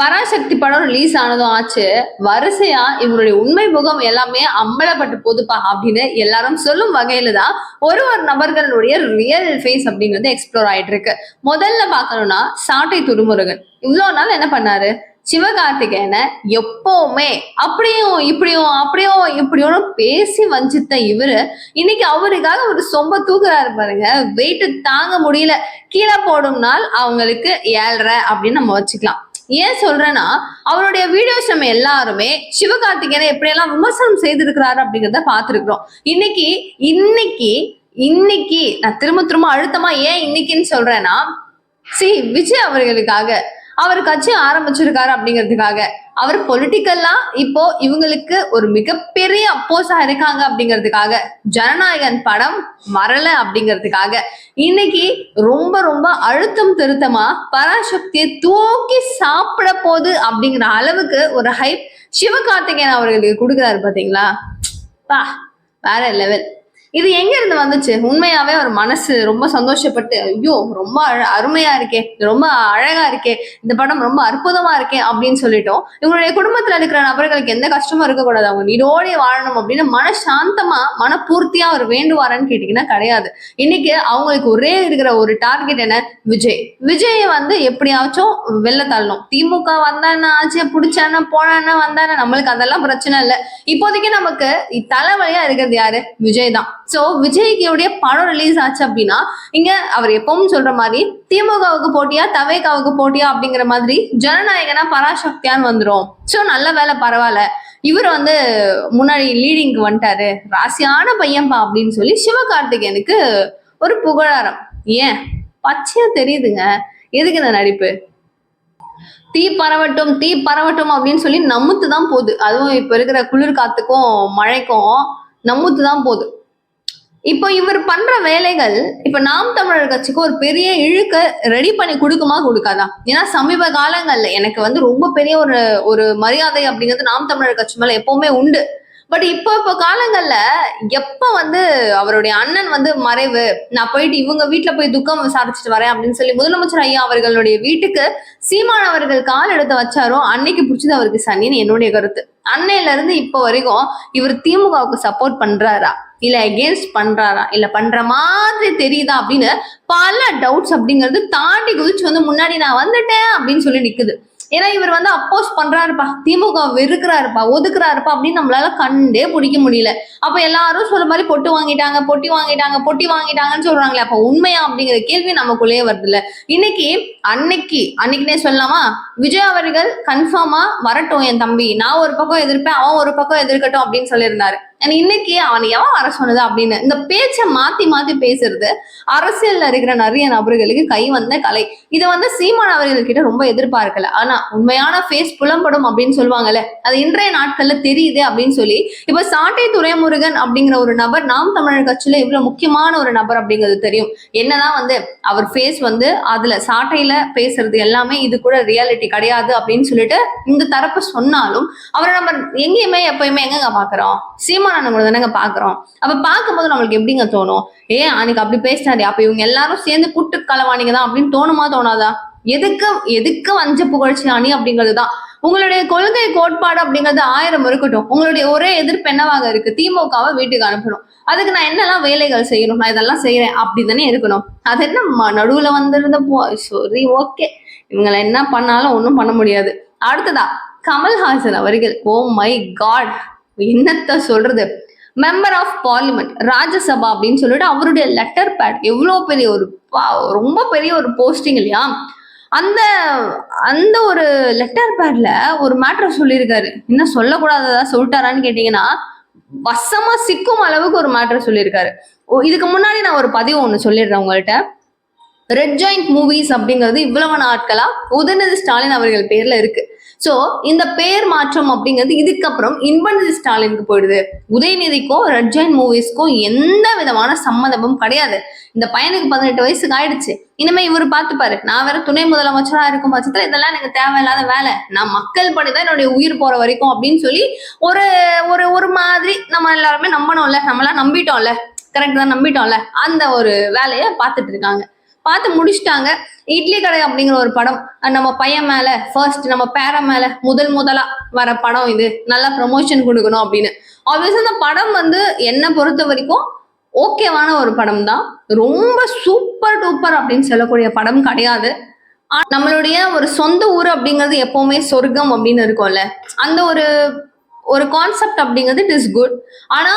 பராசக்தி படம் ரிலீஸ் ஆனதும் ஆச்சு. வரிசையா இவருடைய உண்மை முகம் எல்லாமே அம்பலப்பட்டு போதுப்பா அப்படின்னு எல்லாரும் சொல்லும் வகையில தான் ஒரு ஒரு நபர்களுடைய ரியல் ஃபேஸ் அப்படிங்கிறது எக்ஸ்ப்ளோர் ஆயிட்டு இருக்கு. முதல்ல பார்க்கணும்னா சாட்டை துருமுருகன். இவ்வளவு நாள் என்ன பண்ணாரு? சிவகார்த்திகேயனை எப்பவுமே அப்படியும் இப்படியும் அப்படியும் இப்படியும் பேசி வஞ்சித்த இவரு இன்னைக்கு அவருக்காக ஒரு சொம்ப தூக்குறாரு பாருங்க. வெயிட்டு தாங்க முடியல. கீழே போடும் நாள் அவங்களுக்கு ஏழ்ரை அப்படின்னு நம்ம வச்சுக்கலாம். ஏன் சொல்றேன்னா அவருடைய வீடியோஸ் நம்ம எல்லாருமே சிவகார்த்திகேயனை எப்படியெல்லாம் விமர்சனம் செய்திருக்கிறாரு அப்படிங்கிறத பார்த்துருக்குறோம். இன்னைக்கு இன்னைக்கு இன்னைக்கு நான் திரும்ப திரும்ப அழுத்தமா ஏன் இன்னைக்குன்னு சொல்றேன்னா சி விஜய் அவர்களுக்காக அவர் கட்சி ஆரம்பிச்சிருக்காரு அப்படிங்கிறதுக்காக. அவர் பொலிட்டிக்கல்லா இப்போ இவங்களுக்கு ஒரு மிகப்பெரிய அப்போஸா இருக்காங்க அப்படிங்கிறதுக்காக. ஜனநாயகன் படம் வரல அப்படிங்கிறதுக்காக. இன்னைக்கு ரொம்ப ரொம்ப அழுத்தம் திருத்தமா பராசக்தியை தூக்கி சாப்பிட போகுது அப்படிங்கிற அளவுக்கு ஒரு ஹைப் சிவகார்த்திகேயன் அவர்களுக்கு கொடுக்குறாரு பாத்தீங்களா பா வேற லெவல் இது எங்க இருந்து வந்துச்சு? உண்மையாவே ஒரு மனசு ரொம்ப சந்தோஷப்பட்டு ஐயோ ரொம்ப அழ- அருமையா இருக்கே ரொம்ப அழகா இருக்கே இந்த படம் ரொம்ப அற்புதமா இருக்கே அப்படின்னு சொல்லிட்டோம். இவங்களுடைய குடும்பத்துல இருக்கிற நபர்களுக்கு எந்த கஷ்டமும் இருக்கக்கூடாது. அவங்க நீடோடி வாழணும் அப்படின்னு மனசாந்தமா மனப்பூர்த்தியா அவர் வேண்டுவாரான்னு கேட்டீங்கன்னா கிடையாது. இன்னைக்கு அவங்களுக்கு ஒரே இருக்கிற ஒரு டார்கெட் என்ன? விஜய். விஜய் வந்து எப்படியாச்சும் வெளில தள்ளணும். திமுக வந்தானா ஆச்சு பிடிச்சானே போனானா வந்தானா நம்மளுக்கு அதெல்லாம் பிரச்சனை இல்லை. இப்போதைக்கு நமக்கு தலைவலியா இருக்கிறது யாரு? விஜய் தான். சோ விஜய்க்கு உடைய படம் ரிலீஸ் ஆச்சு அப்படின்னா இங்க அவர் எப்பவும் சொல்ற மாதிரி திமுகவுக்கு போட்டியா தவேகாவுக்கு போட்டியா அப்படிங்கிற மாதிரி ஜனநாயகனா பராசக்தியான்னு வந்துரும். சோ நல்ல வேலை பரவாயில்ல. இவர் வந்து முன்னாடி லீடிங்க்கு வந்துட்டாரு. ராசியான பையன்பா அப்படின்னு சொல்லி சிவகார்த்திகேயனுக்கு ஒரு புகழாரம். ஏன்? பச்சையா தெரியுதுங்க. எதுக்கு இந்த நடிப்பு? தீ பரவட்டும் தீ பரவட்டும் அப்படின்னு சொல்லி நமுத்து தான் போகுது. அதுவும் இப்ப இருக்கிற குளிர் காத்துக்கும் மழைக்கும் நமுத்து தான் போகுது. இப்போ இவர் பண்ற வேலைகள் இப்ப நாம் தமிழர் கட்சிக்கு ஒரு பெரிய இழுக்க ரெடி பண்ணி கொடுக்குமா கொடுக்காதா? ஏன்னா சமீப காலங்கள்ல எனக்கு வந்து ரொம்ப பெரிய ஒரு ஒரு மரியாதை அப்படிங்கிறது நாம் தமிழர் கட்சி மேல எப்பவுமே உண்டு. பட் இப்போ இப்போ காலங்கள்ல எப்ப வந்து அவருடைய அண்ணன் வந்து மறைவு நான் போயிட்டு இவங்க வீட்டுல போய் துக்கம் விசாரிச்சுட்டு வரேன் அப்படின்னு சொல்லி முதலமைச்சர் ஐயா அவர்களுடைய வீட்டுக்கு சீமான் அவர்கள் கால் எடுத்து வச்சாரோ அன்னைக்கு பிடிச்சது அவருக்கு சனின்னு என்னுடைய கருத்து. அன்னையில இருந்து இப்போ வரைக்கும் இவர் திமுகவுக்கு சப்போர்ட் பண்றாரா? இல்ல எகேன்ஸ்ட் பண்றாரா? இல்ல பண்ற மாதிரி தெரியுதா அப்படின்னு பல டவுட்ஸ் அப்படிங்கிறது தாண்டி குதிச்சு வந்து முன்னாடி நான் வந்துட்டேன் அப்படின்னு சொல்லி நிக்குது. ஏன்னா இவர் வந்து அப்போஸ் பண்றாருப்பா. திமுக வெறுக்கிறாருப்பா ஒதுக்குறாருப்பா அப்படின்னு நம்மளால கண்டே பிடிக்க முடியல. அப்ப எல்லாரும் சொல்ற மாதிரி பொட்டு வாங்கிட்டாங்க பொட்டி வாங்கிட்டாங்க பொட்டி வாங்கிட்டாங்கன்னு சொல்றாங்களே. அப்ப உண்மையா அப்படிங்கிற கேள்வி நமக்குள்ளேயே வருதுல்ல. இன்னைக்கு அன்னைக்கு அன்னைக்குனே சொல்லலாமா? விஜய் அவர்கள் கன்ஃபார்மா வரட்டும் என் தம்பி. நான் ஒரு பக்கம் எதிர்ப்பேன் அவன் ஒரு பக்கம் எதிர்க்கட்டும் அப்படின்னு சொல்லியிருந்தாரு. இன்னைக்கு அவன் எவன் வர சொன்னது அப்படின்னு இந்த பேச்சை மாத்தி மாத்தி பேசுறது அரசியல்ல இருக்கிற நிறைய நபர்களுக்கு கை வந்த கலை. இதை வந்து சீமான் அவர்கள் கிட்ட ரொம்ப எதிர்பார்க்கல. ஆனா உண்மையான ஃபேஸ் புலம்படும் அப்படின்னு சொல்லுவாங்கல்ல. அது இன்றைய நாட்கள்ல தெரியுது அப்படின்னு சொல்லி இப்ப சாட்டை துரைமுருகன் அப்படிங்கிற ஒரு நபர் நாம் தமிழர் கட்சியில இவ்வளவு முக்கியமான ஒரு நபர் அப்படிங்கிறது தெரியும். என்னதான் வந்து அவர் ஃபேஸ் வந்து அதுல சாட்டையில பேசுறது எல்லாமே இது கூட ரியாலிட்டி கிடையாது அப்படின்னு சொல்லிட்டு இந்த தரப்பு சொன்னாலும் அவரை நம்ம எங்கேயுமே எப்பயுமே எங்க பாக்குறோம்? சீமான் கூட தானேங்க பாக்குறோம். அப்ப பார்க்கும்போது நம்மளுக்கு எப்படிங்க தோணும்? ஏ அன்னைக்கு அப்படி பேசினாரு அப்ப இவங்க எல்லாரும் சேர்ந்து கூட்டு கலவாணிங்க தான் அப்படின்னு தோணுமா தோணாதா? எதுக்கு எதுக்கு வஞ்ச புகழ்ச்சி அணி அப்படிங்கிறது தான் உங்களுடைய கொள்கை கோட்பாடு அப்படிங்கிறது ஆயிரம் இருக்கட்டும். உங்களுடைய ஒரே எதிர்ப்பு என்னவாக இருக்கு? திமுகவை வீட்டுக்கு அனுப்பணும். அதுக்கு நான் என்னெல்லாம் வேலைகள் செய்யணும்? நான் இதெல்லாம் செய்யறேன் அப்படி தானே இருக்கணும். அது என்ன நடுவுல வந்திருந்த போ சரி ஓகே இவங்களை என்ன பண்ணாலும் ஒன்றும் பண்ண முடியாது. அடுத்ததா கமல்ஹாசன் அவர்கள். ஓ மை காட் என்னத்த சொல்றது? மெம்பர் ஆஃப் பார்லிமெண்ட் ராஜ்யசபா அப்படின்னு சொல்லிட்டு அவருடைய லெட்டர் பேட் எவ்வளோ பெரிய ஒரு பா- ரொம்ப பெரிய ஒரு போஸ்டிங் இல்லையா? அந்த அந்த ஒரு லெட்டர் பேட்ல ஒரு மேட்டர் சொல்லியிருக்காரு. என்ன சொல்லக்கூடாததா சொல்லிட்டாரான்னு கேட்டீங்கன்னா வசமா சிக்கும் அளவுக்கு ஒரு மேட்டர் சொல்லியிருக்காரு. இதுக்கு முன்னாடி நான் ஒரு பதிவு ஒன்று சொல்லிடுறேன் உங்கள்கிட்ட ரெட் ஜாயிண்ட் மூவிஸ் அப்படிங்கிறது இவ்வளவு நாட்களா உதயநிதி ஸ்டாலின் அவர்கள் பேர்ல இருக்கு. சோ இந்த பேர் மாற்றம் அப்படிங்கிறது இதுக்கப்புறம் இன்பநிதி ஸ்டாலினுக்கு போயிடுது. உதயநிதிக்கும் ரெட் மூவிஸ்க்கும் எந்த விதமான சம்மதமும் கிடையாது. இந்த பையனுக்கு பதினெட்டு வயசுக்கு ஆயிடுச்சு. இனிமே இவர் பார்த்துப்பாரு நான் வேற துணை முதலமைச்சரா இருக்கும் பட்சத்துல இதெல்லாம் எனக்கு தேவையில்லாத வேலை. நான் மக்கள் பணிதான் என்னுடைய உயிர் போற வரைக்கும் அப்படின்னு சொல்லி ஒரு ஒரு ஒரு மாதிரி நம்ம எல்லாருமே நம்பணும்ல. நம்மளாம் நம்பிட்டோம்ல. கரெக்ட் தான் நம்பிட்டோம்ல. அந்த ஒரு வேலையை பார்த்துட்டு இருக்காங்க. பார்த்து முடிச்சிட்டாங்க. இட்லி கடை அப்படிங்கிற ஒரு படம். நம்ம பையன் மேல ஃபர்ஸ்ட் நம்ம பேர மேல முதல் முதலா வர படம் இது. நல்லா ப்ரமோஷன் கொடுக்கணும் அப்படின்னு. ஆப்வியஸா அந்த படம் வந்து என்னை பொறுத்த வரைக்கும் ஓகேவான ஒரு படம் தான். ரொம்ப சூப்பர் டூப்பர் அப்படின்னு சொல்லக்கூடிய படம் கிடையாது. நம்மளுடைய ஒரு சொந்த ஊர் அப்படிங்கிறது எப்பவுமே சொர்க்கம் அப்படின்னு இருக்கும்ல. அந்த ஒரு ஒரு கான்செப்ட் அப்படிங்கிறது இட் இஸ் குட் ஆனா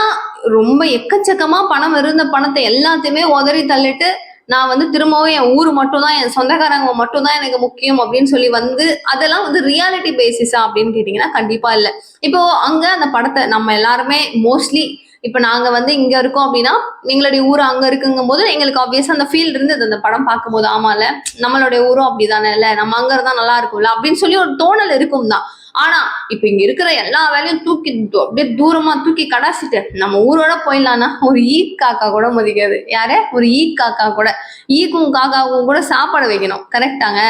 ரொம்ப எக்கச்சக்கமா பணம் இருந்த பணத்தை எல்லாத்தையுமே உதறி தள்ளிட்டு நான் வந்து திரும்பவும் என் ஊர் மட்டும் தான் என் சொந்தக்காரங்க மட்டும் தான் எனக்கு முக்கியம் அப்படின்னு சொல்லி வந்து அதெல்லாம் வந்து ரியாலிட்டி பேசிஸா அப்படின்னு கேட்டீங்கன்னா கண்டிப்பா இல்லை. இப்போ அங்க அந்த படத்தை நம்ம எல்லாருமே மோஸ்ட்லி இப்ப நாங்க வந்து இங்க இருக்கோம் அப்படின்னா எங்களுடைய ஊர் அங்க இருக்குங்கும் போது எங்களுக்கு ஆப்வியஸா அந்த ஃபீல் இருந்தது அந்த படம் பார்க்கும்போது. ஆமால நம்மளுடைய ஊரும் அப்படிதானே இல்ல நம்ம அங்க இருந்தா நல்லா இருக்கும்ல அப்படின்னு சொல்லி ஒரு தோணல் இருக்கும் தான் ஆனா இப்ப இங்க இருக்கிற எல்லா வேலையும் தூக்கி அப்படியே தூரமா தூக்கி கடாசிட்டு நம்ம ஊரோட போயிடலாம்னா ஒரு ஈ காக்கா கூட மதிக்காது. யாரு? ஒரு ஈ காக்கா கூட. ஈக்கும் காக்காவுக்கும் கூட சாப்பாடு வைக்கணும். கரெக்டாங்க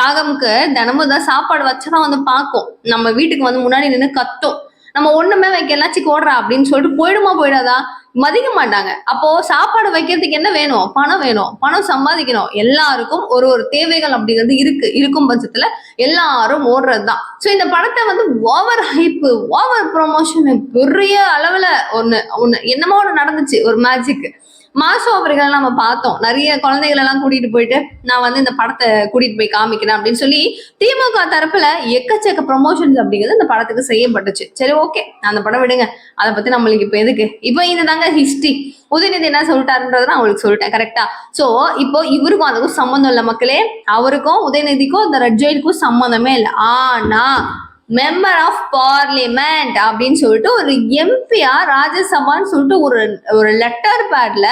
காகமுக்கு தினமும் தான் சாப்பாடு வச்சதான் வந்து பார்க்கும். நம்ம வீட்டுக்கு வந்து முன்னாடி நின்று கத்தும். நம்ம ஒண்ணுமே வைக்கலாம் சிக்கு ஓடுறா அப்படின்னு சொல்லிட்டு போயிடுமா போயிடாதா? மதிக்க மாட்டாங்க. அப்போ சாப்பாடு வைக்கிறதுக்கு என்ன வேணும்? பணம் வேணும். பணம் சம்பாதிக்கணும். எல்லாருக்கும் ஒரு ஒரு தேவைகள் அப்படிங்கிறது இருக்கு. இருக்கும் பட்சத்துல எல்லாரும் ஓடுறது தான் ஸோ இந்த படத்தை வந்து ஓவர் ஹைப்பு ஓவர் ப்ரொமோஷன் பெரிய அளவுல ஒண்ணு ஒண்ணு என்னமோ ஒன்று நடந்துச்சு. ஒரு மேஜிக் மாசு அவர்கள் நம்ம பார்த்தோம். நிறைய குழந்தைகள் எல்லாம் கூட்டிட்டு போயிட்டு நான் வந்து இந்த படத்தை கூட்டிட்டு போய் காமிக்கிறேன் அப்படின்னு சொல்லி திமுக தரப்புல எக்கச்சக்க ப்ரொமோஷன்ஸ் அப்படிங்கிறது இந்த படத்துக்கு செய்யப்பட்டுச்சு. சரி ஓகே. அந்த படம் விடுங்க. அதை பத்தி நம்மளுக்கு இப்ப எதுக்கு? இப்போ இது தாங்க ஹிஸ்டரி உதயநிதி என்ன சொல்லிட்டாருன்றத நான் உங்களுக்கு சொல்லிட்டேன் கரெக்டா சோ இப்போ இவருக்கும் அதுக்கும் சம்மந்தம் இல்லை மக்களே. அவருக்கும் உதயநிதிக்கும் இந்த ரெட் ஜெயிலுக்கும் சம்மந்தமே இல்லை. ஆனா மெம்பர் ஆஃப் பார்லிமெண்ட் அப்படின்னு சொல்லிட்டு ஒரு எம்பியா ராஜ்யசபான்னு சொல்லிட்டு ஒரு ஒரு லெட்டர் பேட்ல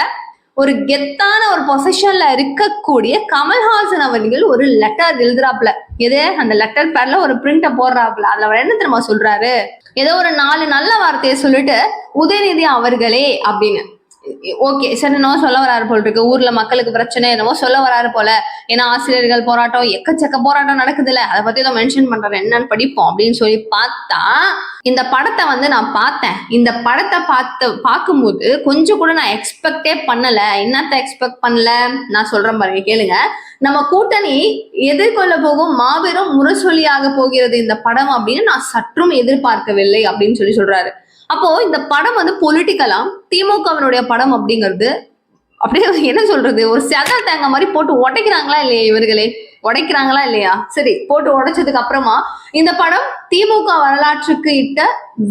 ஒரு கெத்தான ஒரு பொசிஷன்ல இருக்கக்கூடிய கமல்ஹாசன் அவர்கள் ஒரு லெட்டர் எழுதுறாப்ல எது? அந்த லெட்டர் பேட்ல ஒரு பிரிண்ட போடுறாப்ல அதுல அவர் என்ன தெரியுமா சொல்றாரு? ஏதோ ஒரு நாலு நல்ல வார்த்தையை சொல்லிட்டு உதயநிதி அவர்களே அப்படின்னு. ஓகே சரி என்னவோ சொல்ல வராரு போல் இருக்கு. ஊர்ல மக்களுக்கு பிரச்சனை என்னவோ சொல்ல வராரு போல. ஏன்னா ஆசிரியர்கள் போராட்டம் எக்கச்சக்க போராட்டம் நடக்குதுல்ல. அதை பத்தி தான் மென்ஷன் பண்றாரு. என்னன்னு படிப்போம் அப்படின்னு சொல்லி பார்த்தா இந்த படத்தை வந்து நான் பார்த்தேன். இந்த படத்தை பார்த்து பார்க்கும்போது கொஞ்சம் கூட நான் எக்ஸ்பெக்டே பண்ணல. என்னத்த எக்ஸ்பெக்ட் பண்ணல? நான் சொல்றேன் பாருங்க கேளுங்க. நம்ம கூட்டணி எதிர்கொள்ள போகும் மாபெரும் முரசொலியாக போகிறது இந்த படம் அப்படின்னு நான் சற்றும் எதிர்பார்க்கவில்லை அப்படின்னு சொல்லி சொல்றாரு. அப்போ இந்த படம் வந்து பொலிட்டிக்கலா திமுகவினுடைய படம் அப்படிங்கிறது அப்படியே என்ன சொல்றது? ஒரு செதல் தேங்க மாதிரி போட்டு உடைக்கிறாங்களா இல்லையா இவர்களே? உடைக்கிறாங்களா இல்லையா? சரி போட்டு உடைச்சதுக்கு அப்புறமா இந்த படம் திமுக வரலாற்றுக்கு இட்ட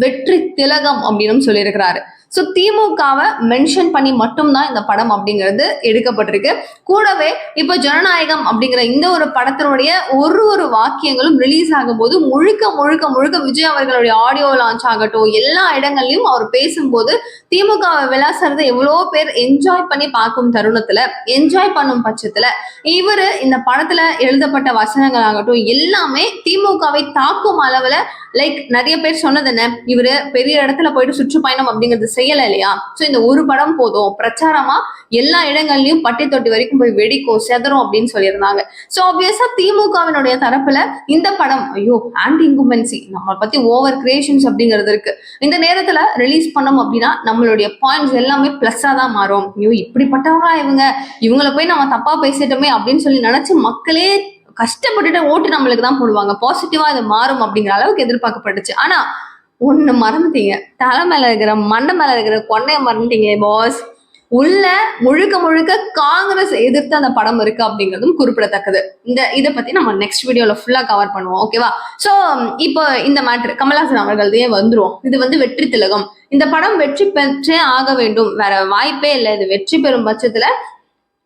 வெற்றி திலகம் அப்படின்னு சொல்லியிருக்கிறாரு. ஸோ திமுகவை மென்ஷன் பண்ணி மட்டும்தான் இந்த படம் அப்படிங்கிறது எடுக்கப்பட்டிருக்கு. கூடவே இப்போ ஜனநாயகம் அப்படிங்கிற இந்த ஒரு படத்தினுடைய ஒரு ஒரு வாக்கியங்களும் ரிலீஸ் ஆகும்போது முழுக்க முழுக்க முழுக்க விஜய் அவர்களுடைய ஆடியோ லான்ச் ஆகட்டும் எல்லா இடங்கள்லையும் அவர் பேசும்போது திமுகவை விளாசுறதை எவ்வளோ பேர் என்ஜாய் பண்ணி பார்க்கும் தருணத்துல என்ஜாய் பண்ணும் பட்சத்துல இவரு இந்த படத்துல எழுதப்பட்ட வசனங்கள் ஆகட்டும் எல்லாமே திமுகவை தாக்கும் அளவுல லைக் நிறைய பேர் சொன்னது என்ன? இவரு பெரிய இடத்துல போயிட்டு சுற்றுப்பயணம் அப்படிங்கிறது செய்யல இல்லையா? சோ இந்த ஒரு படம் போதும். பிரச்சாரமா எல்லா இடங்கள்லயும் பட்டி தொட்டி வரைக்கும் போய் வெடிக்கும் செதறும் அப்படின்னு சொல்லியிருந்தாங்க. சோ ஆப்வியஸா திமுகவினுடைய தரப்புல இந்த படம் ஐயோ ஆன்டி இன்குமென்சி நம்ம பத்தி ஓவர் கிரியேஷன்ஸ் அப்படிங்கிறது இருக்கு. இந்த நேரத்துல ரிலீஸ் பண்ணோம் அப்படின்னா நம்மளுடைய பாயிண்ட்ஸ் எல்லாமே பிளஸ்ஸா தான் மாறும். ஐயோ இப்படிப்பட்டவங்களா இவங்க? இவங்களை போய் நம்ம தப்பா பேசிட்டோமே அப்படின்னு சொல்லி நினைச்சு மக்களே கஷ்டப்பட்டுட்டு ஓட்டு நம்மளுக்கு தான் போடுவாங்க. பாசிட்டிவா அது மாறும் அப்படிங்கிற அளவுக்கு எதிர்பார்க்கப்பட்டுச்சு. ஆனா ஒண்ணு மறந்துட்டீங்க. தலை மேல இருக்கிற மண்டை மேல இருக்கிற கொண்டைய மறந்துட்டீங்க பாஸ் உள்ள முழுக்க முழுக்க காங்கிரஸ் எதிர்த்து அந்த படம் இருக்கு அப்படிங்கிறதும் குறிப்பிடத்தக்கது. இந்த இதை பத்தி நம்ம நெக்ஸ்ட் வீடியோல ஃபுல்லா கவர் பண்ணுவோம் ஓகேவா சோ இப்போ இந்த மேட்ரு கமல்ஹாசன் அவர்கள்தே வந்துருவோம். இது வந்து வெற்றி திலகம். இந்த படம் வெற்றி பெற்றே ஆக வேண்டும். வேற வாய்ப்பே இல்லை. இது வெற்றி பெறும் பட்சத்துல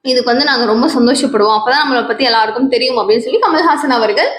இதுக்கு வந்து நாங்க ரொம்ப சந்தோஷப்படுவோம். அப்பதான் நம்மளை பத்தி எல்லாருக்கும் தெரியும் அப்படின்னு சொல்லி கமல்ஹாசன் அவர்கள்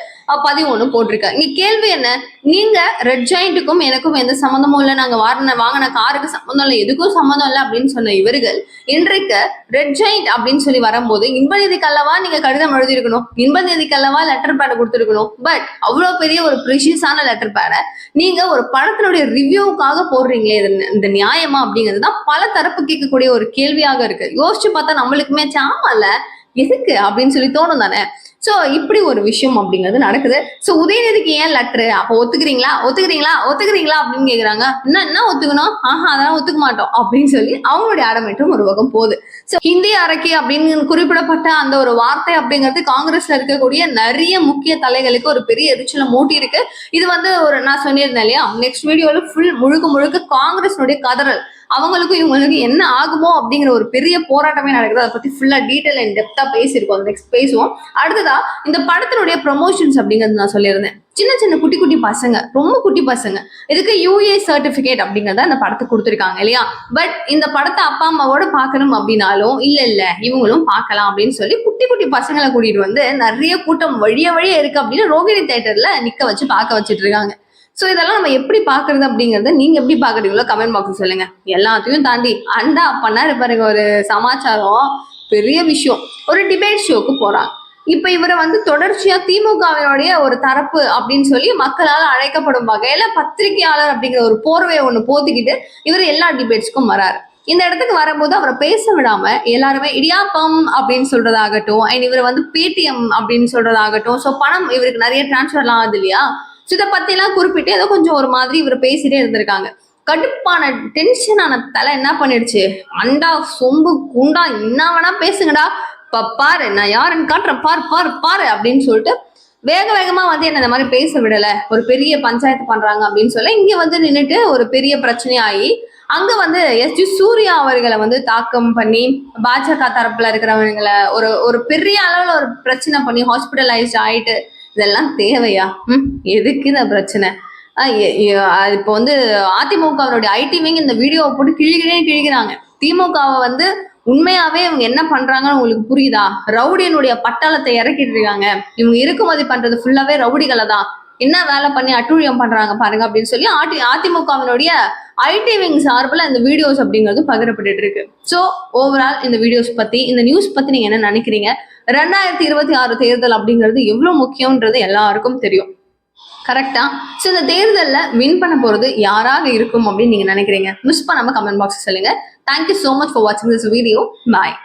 பதிவு ஒன்று போட்டிருக்காரு இங்க கேள்வி என்ன? நீங்க ரெட் ஜாயிண்ட்டுக்கும் எனக்கும் எந்த சம்மந்தமும் இல்லை. நாங்க வாங்கின வாங்கின காருக்கு சம்மந்தம் இல்லை. எதுக்கும் சம்மந்தம் இல்லை அப்படின்னு சொன்ன இவர்கள் இன்றைக்கு ரெட் ஜாயிண்ட் அப்படின்னு சொல்லி வரும்போது இன்பநிதிக்கு அல்லவா நீங்க கடிதம் எழுதியிருக்கணும்? இன்பநிதிக்கு அல்லவா லெட்டர் பேடை கொடுத்துருக்கணும்? பட் அவ்வளவு பெரிய ஒரு ப்ரிஷியஸான லெட்டர் பேடை நீங்க ஒரு படத்தினுடைய ரிவ்யூவுக்காக போடுறீங்களே இது இந்த நியாயமா அப்படிங்கிறது தான் பல தரப்பு கேட்கக்கூடிய ஒரு கேள்வியாக இருக்கு. யோசிச்சு பார்த்தா நம்மளுக்குமே சாமல்ல எதுக்கு அப்படின்னு சொல்லி தோணும் தானே? சோ இப்படி ஒரு விஷயம் அப்படிங்கிறது நடக்குது. சோ உதயநிதிக்கு ஏன் லெட்ரு அப்போ ஒத்துக்கிறீங்களா? ஒத்துக்கிறீங்களா? ஒத்துக்கிறீங்களா அப்படின்னு கேக்குறாங்க. என்ன என்ன ஒத்துக்கணும்? ஆஹா அதெல்லாம் ஒத்துக்க மாட்டோம் அப்படின்னு சொல்லி அவங்களுடைய ஆடமேட்டும் ஒரு பக்கம் போகுது. சோ ஹிந்தி அரக்கி அப்படின்னு குறிப்பிடப்பட்ட அந்த ஒரு வார்த்தை அப்படிங்கிறது காங்கிரஸ்ல இருக்கக்கூடிய நிறைய முக்கிய தலைகளுக்கு ஒரு பெரிய எரிச்சலை மூட்டி இருக்கு இது வந்து ஒரு நான் சொல்லியிருந்தேன் இல்லையா? நெக்ஸ்ட் வீடியோல ஃபுல் முழுக்க முழுக்க காங்கிரஸ்னுடைய கதறல். அவங்களுக்கும் இவங்களுக்கும் என்ன ஆகுமோ அப்படிங்கிற ஒரு பெரிய போராட்டமே நடக்குது. அதை பத்தி ஃபுல்லா டீட்டெயில் அண்ட் டெப்தா பேசியிருக்கோம். நெக்ஸ்ட் பேசுவோம். அடுத்ததா இந்த படத்தினுடைய ப்ரொமோஷன்ஸ் அப்படிங்கிறது நான் சொல்லியிருந்தேன். சின்ன சின்ன குட்டி குட்டி பசங்க ரொம்ப குட்டி பசங்க. இதுக்கு யூஏ சர்டிபிகேட் அப்படிங்கறத அந்த படத்தை கொடுத்துருக்காங்க இல்லையா? பட் இந்த படத்தை அப்பா அம்மாவோட பார்க்கணும் அப்படின்னாலும் இல்ல இல்ல இவங்களும் பார்க்கலாம் அப்படின்னு சொல்லி குட்டி குட்டி பசங்களை கூட்டிட்டு வந்து நிறைய கூட்டம் வழிய வழியே இருக்கு அப்படின்னு ரோகிணி தேட்டர்ல நிக்க வச்சு பார்க்க வச்சுட்டு இருக்காங்க. ஸோ இதெல்லாம் நம்ம எப்படி பாக்குறது அப்படிங்கறத நீங்க எப்படி பாக்குறீங்களோ கமெண்ட் பாக்ஸ் சொல்லுங்க. எல்லாத்தையும் தாண்டி அண்டா பண்ணாரு பாருங்க ஒரு சமாச்சாரம் பெரிய விஷயம். ஒரு டிபேட் ஷோக்கு போறாங்க. இப்ப இவரை வந்து தொடர்ச்சியா திமுகவினுடைய ஒரு தரப்பு அப்படின்னு சொல்லி மக்களால் அழைக்கப்படும் வகையில பத்திரிகையாளர் அப்படிங்கிற ஒரு போர்வையை ஒண்ணு போத்திக்கிட்டு இவர் எல்லா டிபேட்ஸ்க்கும் வராரு. இந்த இடத்துக்கு வரும்போது அவரை பேச விடாம எல்லாருமே இடியாப்பம் அப்படின்னு சொல்றதாகட்டும் அண்ட் இவர் வந்து பேடிஎம் அப்படின்னு சொல்றதாகட்டும். ஸோ பணம் இவருக்கு நிறைய டிரான்ஸ்ஃபர்லாம் ஆகுது இல்லையா? இதை பத்தி குறிப்பிட்டு ஏதோ கொஞ்சம் ஒரு மாதிரி இவர் பேசிட்டே இருந்திருக்காங்க. கடுப்பான டென்ஷனான தலை என்ன பண்ணிடுச்சு? அண்டா சொம்பு குண்டா என்ன வேணா பேசுங்கடா. இப்ப பாரு நான் யாருன்னு காட்டுறேன். பாரு பாரு பாரு அப்படின்னு சொல்லிட்டு வேக வேகமா வந்து என்ன இந்த மாதிரி பேச விடல. ஒரு பெரிய பஞ்சாயத்து பண்றாங்க அப்படின்னு சொல்ல இங்க வந்து நின்னுட்டு ஒரு பெரிய பிரச்சனையாகி அங்க வந்து எஸ். ஜி. சூர்யா அவர்களை வந்து தாக்கம் பண்ணி பாஜக தரப்புல இருக்கிறவங்களை ஒரு ஒரு பெரிய அளவுல ஒரு பிரச்சனை பண்ணி ஹாஸ்பிட்டலைஸ்ட் ஆயிட்டு இதெல்லாம் தேவையா? ம் எதுக்கு இந்த பிரச்சனை? இப்போ வந்து அதிமுகவினுடைய ஐடி விங் இந்த வீடியோவை போட்டு கிழிகிறே கிழிக்கிறாங்க. திமுகவை வந்து உண்மையாவே இவங்க என்ன பண்றாங்கன்னு உங்களுக்கு புரியுதா? ரவுடியனுடைய பட்டாளத்தை இறக்கிட்டு இருக்காங்க. இவங்க இறக்குமதி பண்றது ஃபுல்லாவே ரவுடிகளை தான். என்ன வேலை பண்ணி அட்டூழியம் பண்றாங்க பாருங்க அப்படின்னு சொல்லி ஆட்டி அதிமுகவினுடைய ஐடி விங் சார்பில் இந்த வீடியோஸ் அப்படிங்கிறது பகிரப்பட்டு இருக்கு. ஸோ ஓவரால் இந்த வீடியோஸ் பத்தி இந்த நியூஸ் பத்தி நீங்க என்ன நினைக்கிறீங்க? ரெண்டாயிரத்தி இருபத்தி ஆறு தேர்தல் அப்படிங்கிறது எவ்வளவு முக்கியம்ன்றது எல்லாருக்கும் தெரியும். கரெக்டா ஸோ இந்த தேர்தலில் வின் பண்ண போறது யாராக இருக்கும் அப்படின்னு நீங்க நினைக்கிறீங்க? மிஸ் பண்ணாம கமெண்ட் பாக்ஸ் சொல்லுங்க. Thank you so much for வாட்சிங் திஸ் வீடியோ பாய்